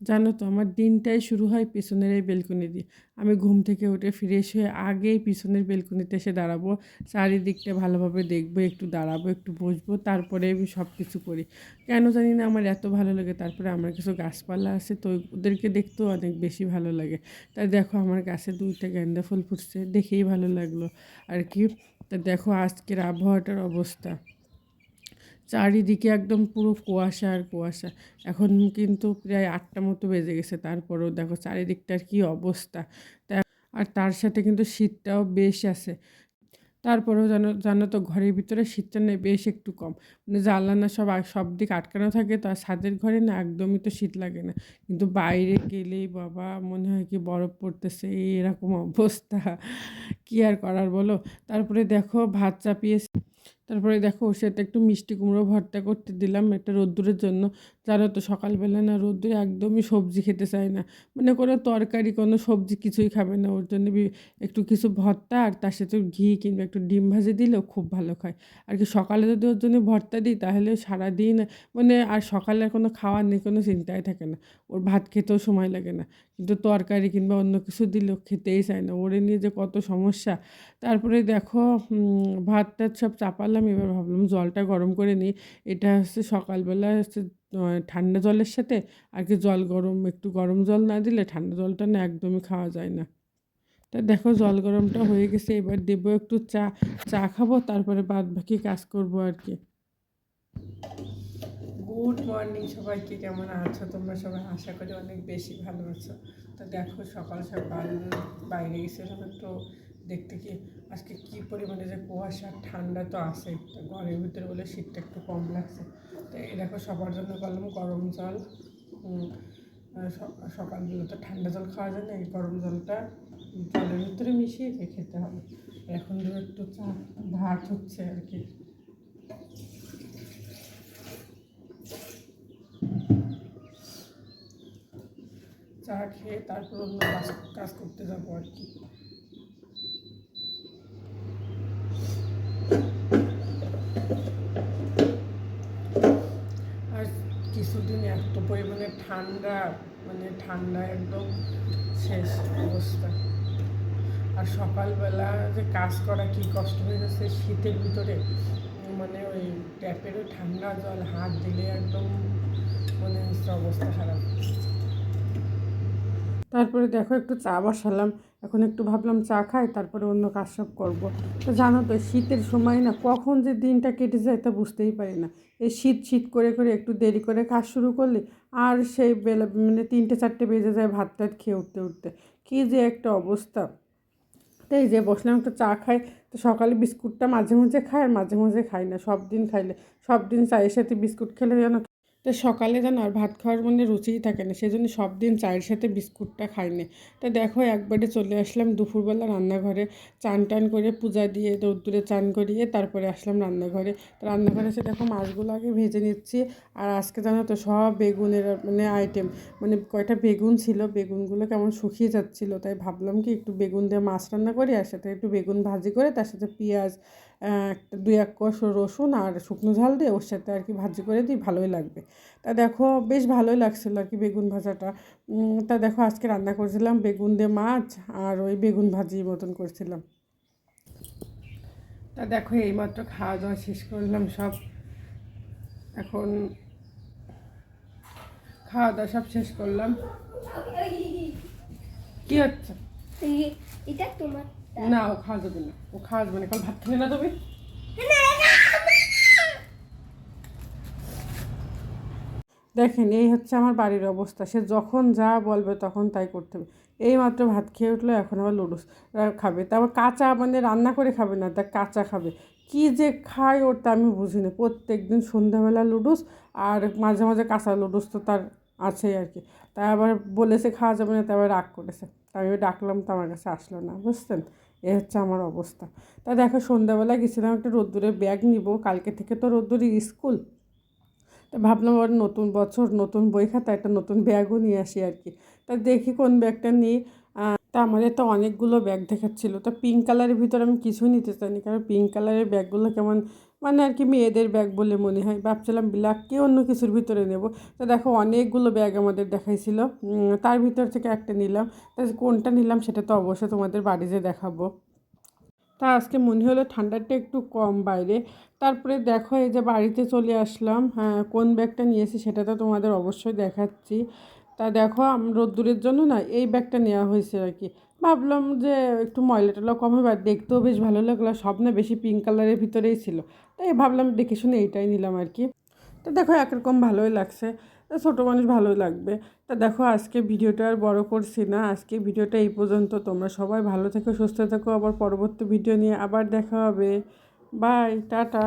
জানো তো, আমার দিনটাই শুরু হয় পিছনের এই বেলকনি দিয়ে। আমি ঘুম থেকে উঠে ফ্রেশ হয়ে আগেই পিছনের বেলকনিতে এসে দাঁড়াবো। চারিদিকটা ভালোভাবে দেখব, একটু দাঁড়াবো, একটু বসবো, তারপরে আমি সব কিছু করি। কেন জানি না আমার এত ভালো লাগে, তারপরে আমার কিছু গাছপালা আছে, তো ওদেরকে দেখতেও অনেক বেশি ভালো লাগে। তাই দেখো আমার গাছে দুইটা গেন্দা ফুল ফুটছে, দেখেই ভালো লাগল। আর কি? তা দেখো আজকের আবহাওয়াটার অবস্থা। চারিদিকে একদম পুরো কুয়াশা আর কুয়াশা। এখন কিন্তু প্রায় আটটা মতো বেজে গেছে, তারপরেও দেখো চারিদিকটার কি অবস্থা। আর তার সাথে কিন্তু শীতটাও বেশ আছে। তারপরেও জানো জানো তো ঘরের ভিতরে শীতটা নেই বেশ একটু কম। মানে জানলা না সব সব দিক আটকানো থাকে, তো আর ছাদের ঘরে না একদমই তো শীত লাগে না। কিন্তু বাইরে গেলেই বাবা, মনে হয় কি বরফ পড়তেছে, এরকম অবস্থা। কি আর করার বলো? তারপরে দেখো ভাত চাপিয়ে তারপরে দেখো ওর সাথে একটু মিষ্টি কুমড়ো ভর্তা করতে দিলাম একটা রোদ্দুরের জন্য। জানো তো সকালবেলা না রোদ্দুরে একদমই সবজি খেতে চায় না। মানে কোনো তরকারি, কোনো সবজি কিছুই খাবে না। ওর জন্য একটু কিছু ভর্তা আর তার সাথে ঘি কিংবা একটু ডিম ভাজি দিলেও খুব ভালো খায়। আর কি সকালে যদি ওর জন্য ভর্তা দিই, তাহলে সারাদিন মানে আর সকালে আর কোনো খাওয়ার নেই, কোনো চিন্তাই থাকে না। ওর ভাত খেতেও সময় লাগে না। কিন্তু তরকারি কিংবা অন্য কিছু দিলেও খেতেই চায় না। ওরে নিয়ে যে কত সমস্যা। তারপরে দেখো ভাত টাত সব চাপালাম এবার ভাবলাম জলটা গরম করে নিই। এটা হচ্ছে সকালবেলা হচ্ছে ঠান্ডা জলের সাথে আর কি জল গরম, একটু গরম জল না দিলে ঠান্ডা জলটা না একদমই খাওয়া যায় না। তা দেখো জল গরমটা হয়ে গেছে, এবার দেবো একটু চা চা খাব, তারপরে বাদ বাকি কাজ করব আর কি। গুড মর্নিং সবাইকে, কেমন আছো? তোমরা সবাই আশা করি অনেক বেশি ভালো আছো। তো দেখো সকাল সকাল বাইরে গেছিলাম একটু দেখতে কি আজকে কি পরিমাণে যে কুয়াশা, ঠান্ডা তো আছে। ঘরের ভিতরে বলে শীতটা একটু কম লাগছে। তো এই দেখো সবার জন্য করলাম গরম জল। সকালবেলা তো ঠান্ডা জল খাওয়া যায় না, এই গরম জলটা জলের ভিতরে মিশিয়ে খেতে হবে। এখন ধরো একটু চা, ভাত হচ্ছে আর কি। চা খেয়ে তারপর অন্য কাজ করতে যাব আর কি আর কিছুদিন এত পরিমাণে ঠান্ডা মানে ঠান্ডা একদম শেষ অবস্থা। আর সকালবেলা যে কাজ করা, কি কষ্ট হয়ে যাচ্ছে শীতের ভিতরে মানে ওই ট্যাপেরও ঠান্ডা জল, হাত দিলে একদম মানে অবস্থা খারাপ। তারপরে দেখো একটু চা বসালাম। এখন একটু ভাবলাম চা খাই, তারপরে অন্য কাজ সব করব। তো জানো তো, শীতের সময় না, কখন যে দিনটা কেটে যায় তা বুঝতেই পারি না। এই শীত শীত করে করে একটু দেরি করে কাজ শুরু করলে আর সেই বেলা মানে তিনটে, চারটে বেজে যায় ভাত টাত খেয়ে উঠতে উঠতে। কী যে একটা অবস্থা। তাই যে বসলাম একটু চা খাই, তো সকালে বিস্কুটটা মাঝে মাঝে খাই আর মাঝে মাঝে খাই না, সব দিন খাইলে। সব দিন চায়ের সাথে বিস্কুট খেলে যেন তো সকালে যেন আর ভাত খাওয়ার মানে রুচিই থাকে না সেই জন্য সব দিন চায়ের সাথে বিস্কুটটা খাই না। তো দেখো একবারে চলে আসলাম দুপুরবেলা রান্নাঘরে, চান টান করে পূজা দিয়ে রোদ্দুরে চান করিয়ে তারপরে আসলাম রান্নাঘরে। তো রান্নাঘরে এসে দেখো মাছগুলো আগে ভেজে নিচ্ছি, আর আজকে জানো তো সব বেগুনের মানে আইটেম মানে কয়টা বেগুন ছিল, বেগুনগুলো কেমন শুকিয়ে যাচ্ছিল, তাই ভাবলাম কি একটু বেগুন দিয়ে মাছ রান্না করি, আর সাথে একটু বেগুন ভাজি করে, তার সাথে পেঁয়াজ দুই এক কোষ রসুন আর শুকনো ঝাল দিয়ে ওর সাথে আর কি ভাজি করে দিই, ভালোই লাগবে। তা দেখো, বেশ ভালোই লাগছিল আর কি বেগুন ভাজাটা। তা দেখো, আজকে রান্না করেছিলাম বেগুন দিয়ে মাছ আর ওই বেগুন ভাজি মতন করছিলাম। তা দেখো, এইমাত্র খাওয়া দাওয়া শেষ করলাম সব। এখন খাওয়া দাওয়া সব শেষ করলাম। কি হচ্ছে? এটা তোমার। না, ও খাওয়া যাবে না। ও খাওয়া যাবে না, কাল ভাত খেলে না তবে দেখেন, এই হচ্ছে আমার বাড়ির অবস্থা। সে যখন যা বলবে তখন তাই করতে হবে। এই মাত্র ভাত খেয়ে উঠল, এখন আবার লুডুস খাবে। তারপর কাঁচা মানে রান্না করে খাবে না, তা কাঁচা খাবে। কি যে খায় ওর তা আমি বুঝি না। প্রত্যেক দিন সন্ধ্যাবেলা লুডুস আর মাঝে মাঝে কাঁচা লুডুস তো তার আছেই আর কি। তাই আবার বলেছে খাওয়া যাবে না তাই আবার রাগ করেছে। তাই আমি ডাকলাম, তো আমার কাছে আসলো না, বুঝছেন? এ হচ্ছে আমার অবস্থা। তা দেখো, সন্ধ্যাবেলা গেছিলাম একটা রোদ্দুরের ব্যাগ নিব, কালকে থেকে তো রোদ্দুরি স্কুল। তা ভাবলাম ওর নতুন বছর, নতুন বই খাতা, একটা নতুন ব্যাগও নিয়ে আসি আর কি। তা দেখি কোন ব্যাগটা নিই। তা আমাদের তো অনেকগুলো ব্যাগ দেখাচ্ছিল। তো পিঙ্ক কালারের ভিতরে আমি কিছুই নিতে চাইনি, কারণ পিঙ্ক কালারের ব্যাগগুলো কেমন মানে আর কি মেয়েদের ব্যাগ বলে মনে হয়। ভাবছিলাম ব্ল্যাককে অন্য কিছুর ভিতরে নেব। তো দেখো অনেকগুলো ব্যাগ আমাদের দেখাইছিল। তার ভিতর থেকে একটা নিলাম। তা কোনটা নিলাম সেটা তো অবশ্যই তোমাদের বাড়িতে দেখাবো। তা আজকে মনে হলো ঠান্ডাটা একটু কম বাইরে। তারপরে দেখো এই যে বাড়িতে চলে আসলাম। হ্যাঁ কোন ব্যাগটা নিয়েছি সেটা তো তোমাদের অবশ্যই দেখাচ্ছি। তা দেখো রোদ্দুরের জন্য না এই ব্যাগটা নেওয়া হয়েছে আর কি। ভাবলাম যে একটু ময়লা টয়লা কম হবে আর দেখতেও বেশ ভালো লাগল, সব না বেশি পিঙ্ক কালারের ভিতরেই ছিল। তাই ভাবলাম দেখে শুনে এইটাই নিলাম আর কি। তো দেখো, একরকম ভালোই লাগছে। ছোটো মানুষ ভালোই লাগবে। তা দেখো, আজকে ভিডিওটা আর বড় করছি না। আজকে ভিডিওটা এই পর্যন্ত। তোমরা সবাই ভালো থেকো, সুস্থ থেকো। আবার পরবর্তী ভিডিও নিয়ে আবার দেখা হবে। Bye tata.